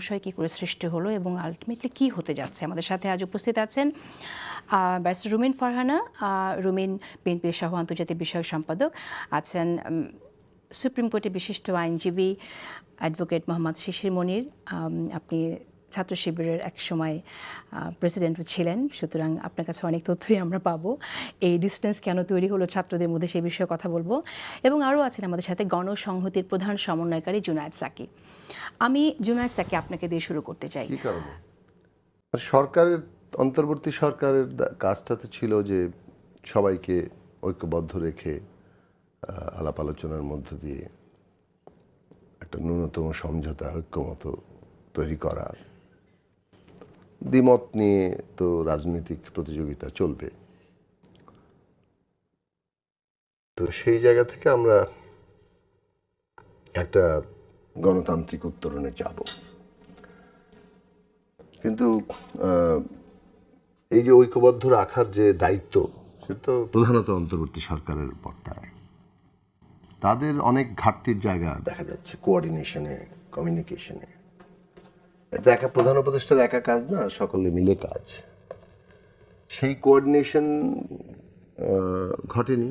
বিষয় কী করে সৃষ্টি হলো এবং আলটিমেটলি কি হতে যাচ্ছে? আমাদের সাথে আজ উপস্থিত আছেন ব্যারিস্টার রুমিন ফারহানা রুমিন বিএনপির সহ আন্তর্জাতিক বিষয়ক সম্পাদক, আছেন সুপ্রিম কোর্টের বিশিষ্ট আইনজীবী অ্যাডভোকেট মোহাম্মদ শিশির মনির। আপনি ছাত্র শিবিরের এক সময় প্রেসিডেন্টও ছিলেন। সুতরাং আপনার কাছে অনেক তথ্যই আমরা পাবো। এই ডিস্টেন্স কেন তৈরি হলো ছাত্রদের মধ্যে সেই বিষয়ে কথা বলব। এবং আরও আছেন আমাদের সাথে গণসংহতির প্রধান সমন্বয়কারী জুনায়েদ সাকি। আমি জুনায়েদ সাকি আপনাকে দিয়ে শুরু করতে চাই। সরকারের, অন্তর্বর্তী সরকারের কাজটা তো ছিল যে সবাইকে ঐক্যবদ্ধ রেখে আলাপ আলোচনার মধ্য দিয়ে একটা ন্যূনতম সমঝোতা, ঐক্যমত তৈরি করা। দ্বিমত নিয়ে তো রাজনৈতিক প্রতিযোগিতা চলবে। তো সেই জায়গা থেকে আমরা একটা গণতান্ত্রিক উত্তরণে যাব। কিন্তু এই যে ঐক্যবদ্ধ রাখার যে দায়িত্ব, সেটা তো প্রধানত অন্তর্বর্তী সরকারের পর্দায় তাদের অনেক ঘাটতির জায়গা দেখা যাচ্ছে কোঅর্ডিনেশনে কমিউনিকেশনে এটা একা প্রধান উপদেষ্টার একা কাজ না সকলে মিলে কাজ। সেই কোঅর্ডিনেশন ঘটেনি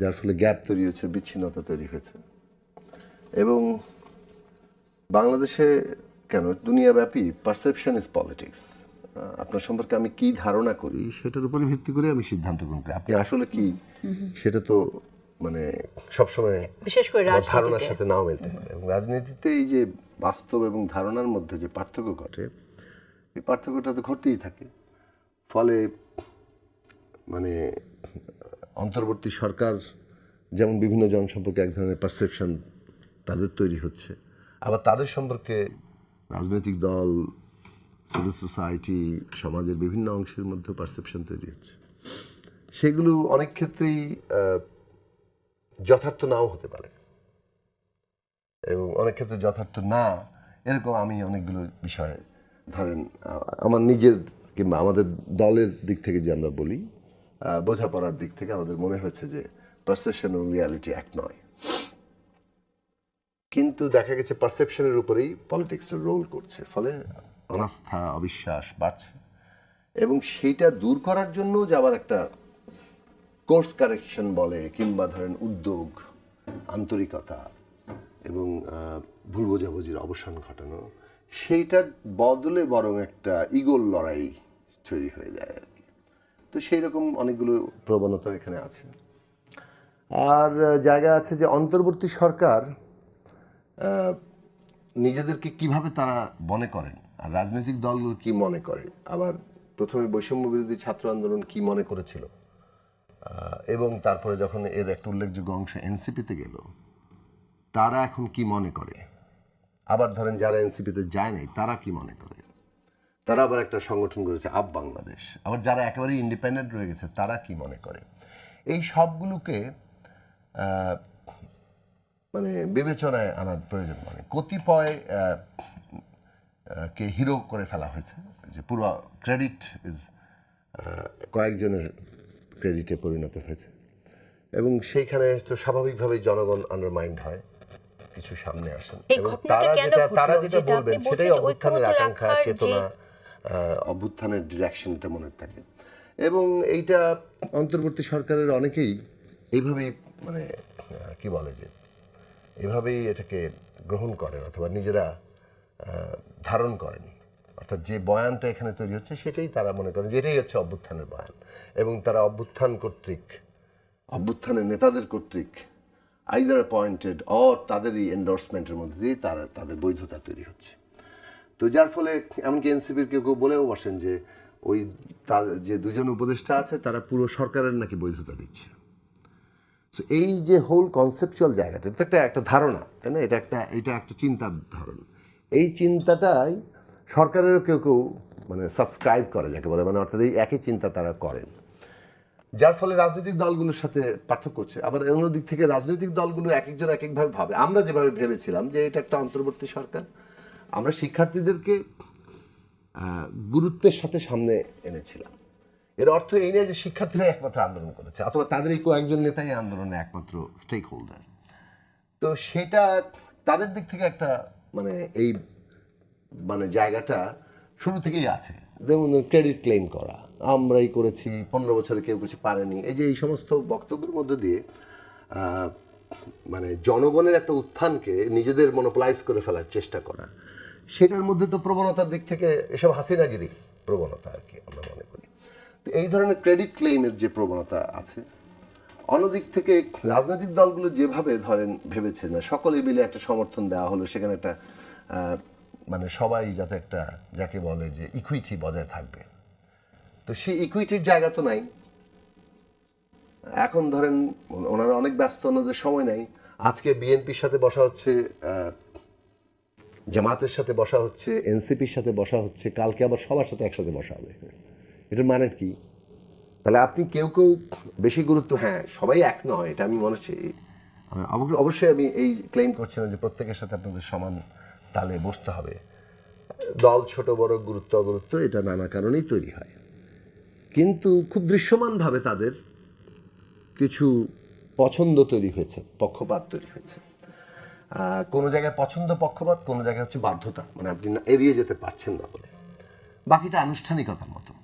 যার ফলে গ্যাপ তৈরি হয়েছে বিচ্ছিন্নতা তৈরি হয়েছে। এবং বাংলাদেশে কেন? দুনিয়াব্যাপী পারসেপশন ইজ পলিটিক্স আপনার সম্পর্কে আমি কি ধারণা করি সেটার উপরে ভিত্তি করে আমি সিদ্ধান্ত গ্রহণ করি। আপনি আসলে কি? সেটা তো মানে সবসময় বিশেষ করে ধারণার সাথে নাও মিলতে পারে। এবং রাজনীতিতে এই যে বাস্তব এবং ধারণার মধ্যে যে পার্থক্য ঘটে এই পার্থক্যটা তো ঘটতেই থাকে। ফলে মানে অন্তর্বর্তী সরকার যেমন বিভিন্ন জন সম্পর্কে এক ধরনের পারসেপশন তাদের তৈরি হচ্ছে আবার তাদের সম্পর্কে রাজনৈতিক দল সিভিল সোসাইটি সমাজের বিভিন্ন অংশের মধ্যে পারসেপশন তৈরি হচ্ছে। সেগুলো অনেক ক্ষেত্রেই যথার্থ নাও হতে পারে। এবং অনেক ক্ষেত্রে যথার্থ না, এরকম আমি অনেকগুলো বিষয়, ধরেন আমার নিজের কিংবা আমাদের দলের দিক থেকে যে আমরা বলি বোঝাপড়ার দিক থেকে আমাদের মনে হয়েছে যে পারসেপশন এবং রিয়ালিটি এক নয়। কিন্তু দেখা গেছে পারসেপশনের উপরেই পলিটিক্স রোল করছে, ফলে অনাস্থা, অবিশ্বাস বাড়ছে। এবং সেইটা দূর করার জন্য যে আবার একটা কোর্স কারেকশন বলে কিংবা ধরেন উদ্যোগ, আন্তরিকতা এবং ভুল বোঝাবুঝির অবসান ঘটানো, সেইটার বদলে বরং একটা ইগোল লড়াই তৈরি হয়ে যায় আর কি। তো সেই রকম অনেকগুলো প্রবণতা এখানে আছে। আর জায়গা আছে যে অন্তর্বর্তী সরকার নিজেদেরকে কীভাবে তারা মনে করেন আর রাজনৈতিক দলগুলো কি মনে করে? আবার প্রথমে বৈষম্য বিরোধী ছাত্র আন্দোলন কি মনে করেছিল? এবং তারপরে যখন এর একটা উল্লেখযোগ্য অংশ এনসিপিতে গেল, তারা এখন কি মনে করে? আবার ধরেন যারা এনসিপিতে যায় নাই, তারা কি মনে করে? তারা আবার একটা সংগঠন করেছে আপ বাংলাদেশ। আবার যারা একেবারে ইন্ডিপেন্ডেন্ট রয়ে গেছে, তারা কি মনে করে? এই সবগুলোকে মানে বিবেচনায় আনার প্রয়োজন মানে। কতিপয় কে হিরো করে ফেলা হয়েছে, যে পুরো ক্রেডিট ইজ কয়েকজনের ক্রেডিটে পরিণত হয়েছে। এবং সেইখানে তো স্বাভাবিকভাবেই জনগণ আন্ডারমাইন্ড হয় কিছু সামনে আসেন এবং তারা যেটা তারা যেটা বলবেন সেটাই অভ্যুত্থানের আকাঙ্ক্ষা চেতনা অভ্যুত্থানের ডিরেকশনটা মনে থাকে। এবং এইটা অন্তর্বর্তী সরকারের অনেকেই এইভাবেই মানে কি বলে যে এভাবেই এটাকে গ্রহণ করেন অথবা নিজেরা ধারণ করেন। অর্থাৎ যে বয়ানটা এখানে তৈরি হচ্ছে সেটাই তারা মনে করেন যে এটাই হচ্ছে অভ্যুত্থানের বয়ান। এবং তারা অভ্যুত্থান কর্তৃক, অভ্যুত্থানের নেতাদের কর্তৃক আইদার অ্যাপয়েন্টেড অর তাদেরই এন্ডোর্সমেন্টের মধ্যে দিয়ে তারা, তাদের বৈধতা তৈরি হচ্ছে। তো যার ফলে এমনকি এনসিপির কেউ কেউ বলেও বসেন যে ওই তার যে দুজন উপদেষ্টা আছে তারা পুরো সরকারের নাকি বৈধতা দিচ্ছে। So এই যে হোল কনসেপচুয়াল জায়গাটা, এটা একটা একটা ধারণা, তাই না? এটা একটা এটা একটা চিন্তার ধারণা। এই চিন্তাটাই সরকারেরও কেউ কেউ মানে সাবস্ক্রাইব করে, যাকে বলে মানে অর্থাৎ এই একই চিন্তা তারা করেন। যার ফলে রাজনৈতিক দলগুলোর সাথে পার্থক্য হচ্ছে। আবার অন্য দিক থেকে রাজনৈতিক দলগুলো এক একজন এক একভাবে ভাবে। আমরা যেভাবে ভেবেছিলাম যে এটা একটা অন্তর্বর্তী সরকার, আমরা শিক্ষার্থীদেরকে গুরুত্বের সাথে সামনে এনেছিলাম। এর অর্থ এই নয় যে শিক্ষার্থীরা একমাত্র আন্দোলন করেছে, অথবা তাদের এই কয়েকজন নেতাই আন্দোলনে একমাত্র স্টেক হোল্ডার তো সেটা তাদের দিক থেকে একটা মানে এই মানে জায়গাটা শুরু থেকেই আছে। যেমন ক্রেডিট ক্লেম করা আমরাই করেছি পনেরো বছরে কেউ কিছু পারেনি। এই যে এই সমস্ত বক্তব্যের মধ্যে দিয়ে মানে জনগণের একটা উত্থানকে নিজেদের মনোপ্লাইজ করে ফেলার চেষ্টা করা সেটার মধ্যে তো প্রবণতার দিক থেকে এসব হাসিনাগিরি প্রবণতা আর কি আমরা মনে করি। তো এই ধরনের ক্রেডিট ক্লেইমের যে প্রবণতা আছে অন্যদিক থেকে রাজনৈতিক দলগুলো যেভাবে ধরেন ভেবেছে না সকলে মিলে একটা সমর্থন দেওয়া হলো সেখানে একটা মানে সবাই যাতে একটা যাকে বলে যে ইকুইটি বজায় থাকবে। তো সেই ইকুইটির জায়গা তো নাই। এখন ধরেন ওনারা অনেক ব্যস্ত ওনাদের সময় নাই। আজকে বিএনপির সাথে বসা হচ্ছে জামাতের সাথে বসা হচ্ছে এনসিপির সাথে বসা হচ্ছে কালকে আবার সবার সাথে একসাথে বসা হবে। এটার মানে কি? তাহলে আপনি কেউ কেউ বেশি গুরুত্ব হ্যাঁ সবাই এক নয় এটা আমি মনে হচ্ছে অবশ্যই আমি এই ক্লেম করছি না যে প্রত্যেকের সাথে আপনাদের সমান তালে বসতে হবে। দল ছোট, বড়, গুরুত্ব, অগুরুত্ব, এটা নানা কারণেই তৈরি হয়। কিন্তু খুব দৃশ্যমানভাবে তাদের কিছু পছন্দ তৈরি হয়েছে, পক্ষপাত তৈরি হয়েছে। কোনো জায়গায় পছন্দ, পক্ষপাত, কোনো জায়গায় হচ্ছে বাধ্যতা। মানে আপনি এড়িয়ে যেতে পারছেন না বলে। বাকিটা আনুষ্ঠানিকতার মতো।